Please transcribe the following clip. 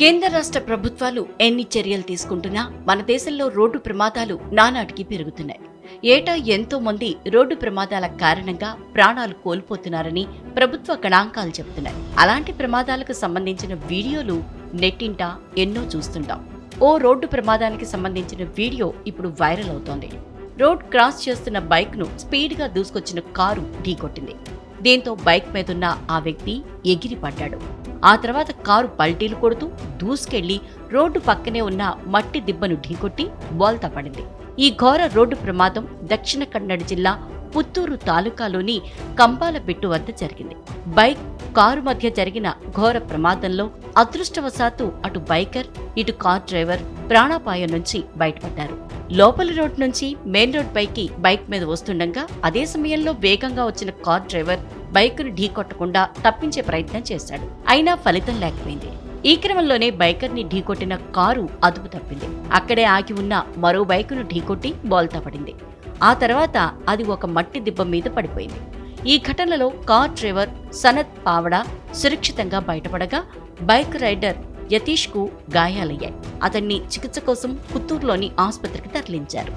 కేంద్ర రాష్ట్ర ప్రభుత్వాలు ఎన్ని చర్యలు తీసుకుంటున్నా మన దేశంలో రోడ్డు ప్రమాదాలు నానాటికి పెరుగుతున్నాయి. ఏటా ఎంతో మంది రోడ్డు ప్రమాదాల కారణంగా ప్రాణాలు కోల్పోతున్నారని ప్రభుత్వ గణాంకాలు చెబుతున్నాయి. అలాంటి ప్రమాదాలకు సంబంధించిన వీడియోలు నెట్టింట ఎన్నో చూస్తుంటాం. ఓ రోడ్డు ప్రమాదానికి సంబంధించిన వీడియో ఇప్పుడు వైరల్ అవుతోంది. రోడ్ క్రాస్ చేస్తున్న బైక్ను స్పీడ్గా దూసుకొచ్చిన కారు ఢీకొట్టింది. దీంతో బైక్ మీదున్న ఆ వ్యక్తి ఎగిరి పడ్డాడు ఆ తర్వాత కారు పల్టీలు కొడుతూ దూసుకెళ్ళి రోడ్డు పక్కనే ఉన్న మట్టి దిబ్బను ఢీకొట్టి బోల్తా పడింది. ఈ ఘోర రోడ్డు ప్రమాదం దక్షిణ కన్నడ జిల్లా పుత్తూరు తాలూకాలోని కంపాలపెట్టు వద్ద జరిగింది. బైక్ కారు మధ్య జరిగిన ఘోర ప్రమాదంలో అదృష్టవశాత్తు అటు బైకర్ ఇటు కార్ డ్రైవర్ ప్రాణాపాయం నుంచి బయటపడ్డారు. లోపలి రోడ్ నుంచి మెయిన్ రోడ్ పైకి బైక్ మీద వస్తుండగా అదే సమయంలో వేగంగా వచ్చిన కార్ డ్రైవర్ బైకును ఢీకొట్టకుండా తప్పించే ప్రయత్నం చేశాడు. అయినా ఫలితం లేకపోయింది. ఈ క్రమంలోనే బైకర్ని ఢీకొట్టిన కారు అదుపు తప్పింది. అక్కడే ఆగి ఉన్న మరో బైకును ఢీకొట్టి బోల్తా పడింది. ఆ తర్వాత అది ఒక మట్టి దిబ్బ మీద పడిపోయింది. ఈ ఘటనలో కార్ డ్రైవర్ సనత్ పావడా సురక్షితంగా బయటపడగా బైక్ రైడర్ యతీష్కు గాయాలయ్యాయి. అతన్ని చికిత్స కోసం పుత్తూరులోని ఆసుపత్రికి తరలించారు.